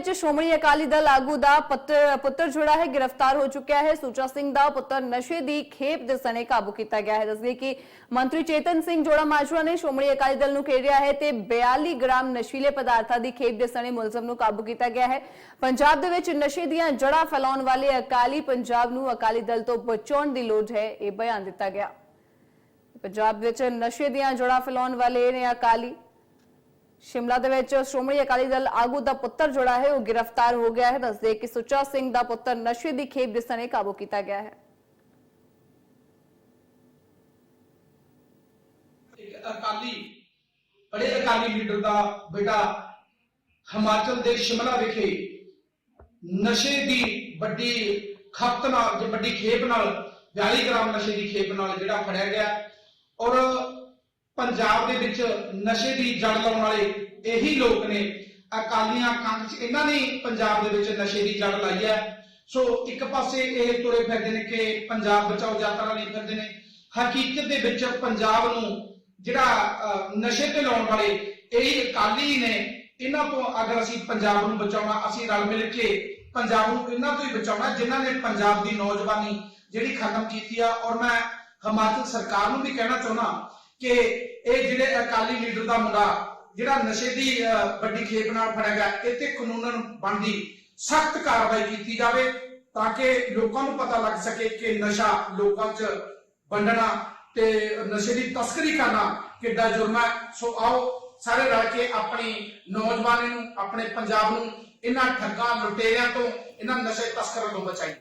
ਵਿੱਚ ਸ਼੍ਰੋਮਣੀ ਅਕਾਲੀ ਦਲ ਆਗੂ ਦਾ ਪੁੱਤਰ ਜੁੜਾ ਹੈ ਗ੍ਰਿਫਤਾਰ ਹੋ ਚੁੱਕਿਆ ਹੈ। ਸੁਚਾ ਸਿੰਘ ਦਾ ਪੁੱਤਰ ਨਸ਼ੇ ਦੀ ਖੇਪ ਦੇ ਸਣੇ ਕਾਬੂ ਕੀਤਾ ਗਿਆ ਹੈ। ਦੱਸਦੇ ਕਿ ਮੰਤਰੀ ਚੇਤਨ ਸਿੰਘ ਜੋੜਾ ਮਾਜਰਾ ਨੇ ਸ਼੍ਰੋਮਣੀ ਅਕਾਲੀ ਦਲ ਨੂੰ ਘੇਰਿਆ ਹੈ ਤੇ 42 ਗ੍ਰਾਮ ਨਸ਼ੀਲੇ ਪਦਾਰਥਾਂ ਦੀ ਖੇਪ ਦੇ ਸਣੇ ਮੁਲਜ਼ਮ ਨੂੰ ਕਾਬੂ ਕੀਤਾ ਗਿਆ ਹੈ। ਪੰਜਾਬ ਦੇ ਵਿੱਚ ਨਸ਼ੇ ਦੀਆਂ ਜੜ੍ਹਾਂ ਫੈਲਾਉਣ ਵਾਲੇ ਅਕਾਲੀ ਪੰਜਾਬ ਨੂੰ ਅਕਾਲੀ ਦਲ ਤੋਂ ਬਚਾਉਣ ਦੀ ਲੋੜ ਹੈ, ਇਹ ਬਿਆਨ ਦਿੱਤਾ ਗਿਆ। ਪੰਜਾਬ ਵਿੱਚ ਨਸ਼ੇ ਦੀਆਂ ਜੜ੍ਹਾਂ ਫੈਲਾਉਣ ਵਾਲੇ ਨੇ ਅਕਾਲੀ ਸ਼ਿਮਲਾ ਦੇ ਵਿੱਚ ਸ਼੍ਰੋਮਣੀ ਅਕਾਲੀ ਦਲ ਆਗੂ ਦਾ ਪੁੱਤਰ ਜੁੜਾ ਹੈ, ਉਹ ਗ੍ਰਿਫਤਾਰ ਹੋ ਗਿਆ ਹੈ। ਦੱਸਦੇ ਕਿ ਸੁੱਚਾ ਸਿੰਘ ਦਾ ਪੁੱਤਰ ਨਸ਼ੇ ਦੀ ਖੇਪ ਦੇ ਸਣੇ ਕਾਬੂ ਕੀਤਾ ਗਿਆ ਹੈ। ਇੱਕ ਅਕਾਲੀ, ਬੜੇ ਅਕਾਲੀ ਲੀਡਰ ਦਾ ਬੇਟਾ ਹਿਮਾਚਲ ਦੇ ਸ਼ਿਮਲਾ ਵਿਖੇ ਨਸ਼ੇ ਦੀ ਵੱਡੀ ਖਪਤ ਨਾਲ, ਵੱਡੀ ਖੇਪ ਨਾਲ 42 ਗ੍ਰਾਮ ਨਸ਼ੇ ਦੀ ਖੇਪ ਨਾਲ ਜਿਹੜਾ ਫੜਿਆ ਗਿਆ। ਔਰ ਪੰਜਾਬ ਦੇ ਵਿੱਚ ਨਸ਼ੇ ਦੀ ਜੜ ਲਾਉਣ ਵਾਲੇ ਇਹੀ ਲੋਕ ਨੇ। ਅਕਾਲੀਆਂ ਕੰਗ ਇਹਨਾਂ ਨੇ ਪੰਜਾਬ ਦੇ ਵਿੱਚ ਨਸ਼ੇ ਦੀ ਜੜ ਲਾਈ ਹੈ। ਸੋ ਇੱਕ ਪਾਸੇ ਇਹ ਤੁਰੇ ਫਿਰਦੇ ਨੇ ਕਿ ਪੰਜਾਬ ਬਚਾਓ ਯਾਤਰਾ ਲਈ ਫਿਰਦੇ ਨੇ। ਹਕੀਕਤ ਦੇ ਵਿੱਚ ਪੰਜਾਬ ਨੂੰ ਜਿਹੜਾ ਨਸ਼ੇ ਤੇ ਲਾਉਣ ਵਾਲੇ ਇਹ ਅਕਾਲੀ ਨੇ, ਇਹਨਾਂ ਤੋਂ ਅਗਰ ਅਸੀਂ ਪੰਜਾਬ ਨੂੰ ਬਚਾਉਣਾ, ਅਸੀਂ ਰਲ ਮਿਲ ਕੇ ਪੰਜਾਬ ਨੂੰ ਇਹਨਾਂ ਤੋਂ ਹੀ ਬਚਾਉਣਾ, ਜਿਨ੍ਹਾਂ ਨੇ ਪੰਜਾਬ ਦੀ ਨੌਜਵਾਨੀ ਜਿਹੜੀ ਖਤਮ ਕੀਤੀ ਆ। ਔਰ ਮੈਂ ਹਿਮਾਚਲ ਸਰਕਾਰ ਨੂੰ ਵੀ ਕਹਿਣਾ ਚਾਹੁੰਦਾ ਕਿ ਇਹ ਜਿਹੜੇ ਅਕਾਲੀ ਲੀਡਰ ਦਾ ਮੁੰਡਾ, ਜਿਹੜਾ ਨਸ਼ੇ ਦੀ ਵੱਡੀ ਖੇਪ ਨਾਲ ਫੜਿਆ ਗਿਆ, ਇਹ ਤੇ ਕਾਨੂੰਨਨ ਬਣਦੀ, ਸਖਤ ਕਾਰਵਾਈ ਕੀਤੀ ਜਾਵੇ ਤਾਂ ਕਿ ਲੋਕਾਂ ਨੂੰ ਪਤਾ ਲੱਗ ਸਕੇ ਕਿ ਨਸ਼ਾ ਲੋਕਾਂ 'ਚ ਵੰਡਣਾ ਤੇ ਨਸ਼ੇ ਦੀ ਤਸਕਰੀ ਕਰਨਾ ਕਿੱਡਾ ਜੁਰਮ ਹੈ। ਸੋ ਆਓ ਸਾਰੇ ਰਲ ਕੇ ਆਪਣੀ ਨੌਜਵਾਨੀ ਨੂੰ, ਆਪਣੇ ਪੰਜਾਬ ਨੂੰ, ਇਹਨਾਂ ਠੱਗਾਂ, ਲੁਟੇਰਿਆਂ ਤੋਂ, ਇਹਨਾਂ ਨਸ਼ੇ ਤਸਕਰਾਂ ਤੋਂ ਬਚਾਈਏ।